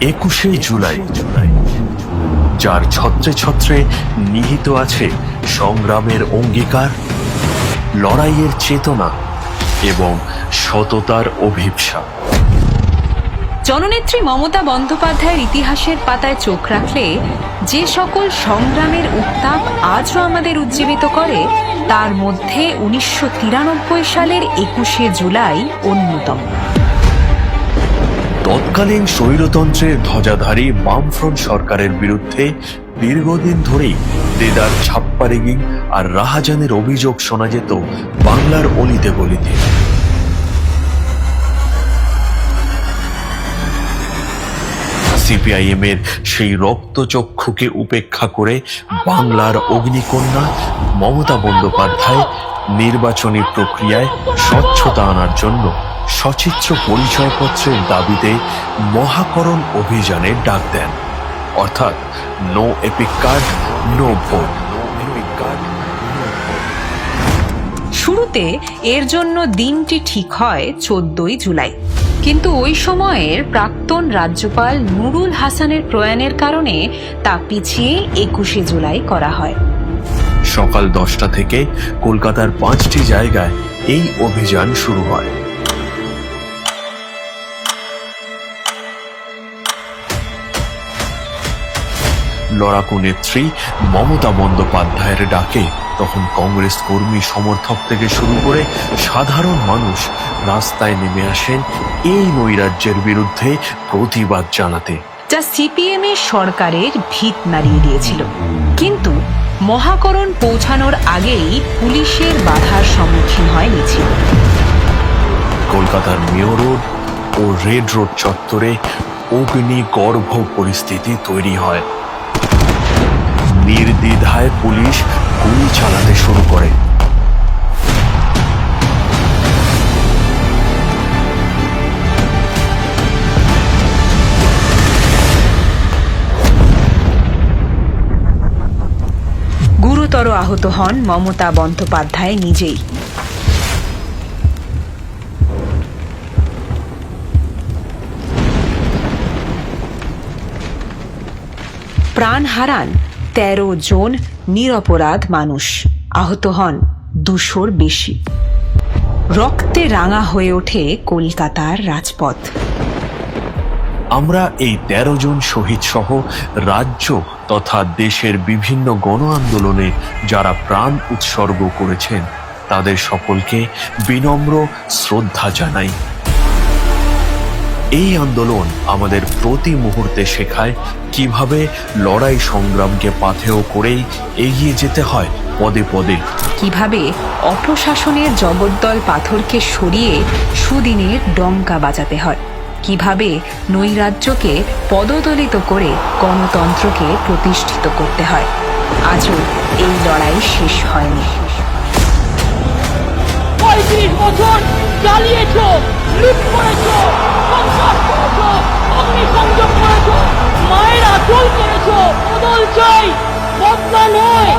একুশে জুলাই, যার ছত্রে ছত্রে নিহিত আছে সংগ্রামের অঙ্গীকার, লড়াইয়ের চেতনা এবং সততার অভিপ্সা। জননেত্রী মমতা বন্দ্যোপাধ্যায়ের ইতিহাসের পাতায় চোখ রাখলে যে সকল সংগ্রামের উত্তাপ আজও আমাদের উজ্জীবিত করে, তার মধ্যে উনিশশো তিরানব্বই সালের একুশে জুলাই অন্যতম। তৎকালীন স্বৈরতন্ত্রের ধ্বজাধারী বামফ্রন্ট সরকারের বিরুদ্ধে দীর্ঘদিন ধরেই দেদার ছাপ্পা রেগিং আর রাহাজানের অভিযোগ শোনা যেত বাংলার অলিতে গলিতে। সিপিআইএম এর সেই রক্তচক্ষুকে উপেক্ষা করে বাংলার অগ্নিকন্যা মমতা বন্দ্যোপাধ্যায় নির্বাচনী প্রক্রিয়ায় স্বচ্ছতা আনার জন্য সচিত্র পরিচয়পত্রের দাবিতে মহাকরণ অভিযানের ডাক দেন। অর্থাৎ no EPIC card no vote শুরুতে এর জন্য দিনটি ঠিক হয় চোদ্দই জুলাই। কিন্তু ওই সময়ের প্রাক্তন রাজ্যপাল নুরুল হাসানের প্রয়াণের কারণে তা পিছিয়ে একুশে জুলাই করা হয়। সকাল দশটা থেকে কলকাতার পাঁচটি জায়গায় এই অভিযান শুরু হয়। লড়াকু নেত্রী মমতা বন্দ্যোপাধ্যায়ের ডাকে তখন কংগ্রেস কর্মী সমর্থক থেকে শুরু করে সাধারণ মানুষ রাস্তায় নেমে আসেন এই নৈরাজ্যের বিরুদ্ধে প্রতিবাদ জানাতে। যা সিপিএম এর সরকারের ভিত নাড়িয়ে দিয়েছিল। কিন্তু মহাকরণ পৌঁছানোর আগেই পুলিশের বাধার সম্মুখীন হয় মিছিল। কলকাতার মেয়র রোড ও রেড রোড চত্বরে অগ্নি গর্ভ পরিস্থিতি তৈরি হয়। নির্দ্বিধায় পুলিশ গুলি চালাতে শুরু করে। গুরুতর আহত হন মমতা বন্দ্যোপাধ্যায় নিজেই। প্রাণ হারান তেরো জন নিরপরাধ মানুষ আহত হন, দুশোর বেশি। রক্তে রাঙা হয়ে ওঠে কলকাতার রাজপথ। আমরা এই তেরো জন শহীদ সহ রাজ্য তথা দেশের বিভিন্ন গণ আন্দোলনে যারা প্রাণ উৎসর্গ করেছেন, তাদের সকলকে বিনম্র শ্রদ্ধা জানাই। এই আন্দোলন আমাদের প্রতি মুহূর্তে শেখায় কীভাবে লড়াই সংগ্রামকে পাথেয় করেই এগিয়ে যেতে হয় পদে পদে। কীভাবে অপশাসনের জগদ্দল পাথরকে সরিয়ে সুদিনের ডঙ্কা বাজাতে হয়। কীভাবে নৈরাজ্যকে পদদলিত করে গণতন্ত্রকে প্রতিষ্ঠিত করতে হয়। আজও এই লড়াই শেষ হয়নি। পঁয়ত্রিশ বছর জ্বালিয়েছ লুট করেছ অগ্নিসংযোগ করেছ মায়ের আচল করেছ বদল চাই বদলা নয়।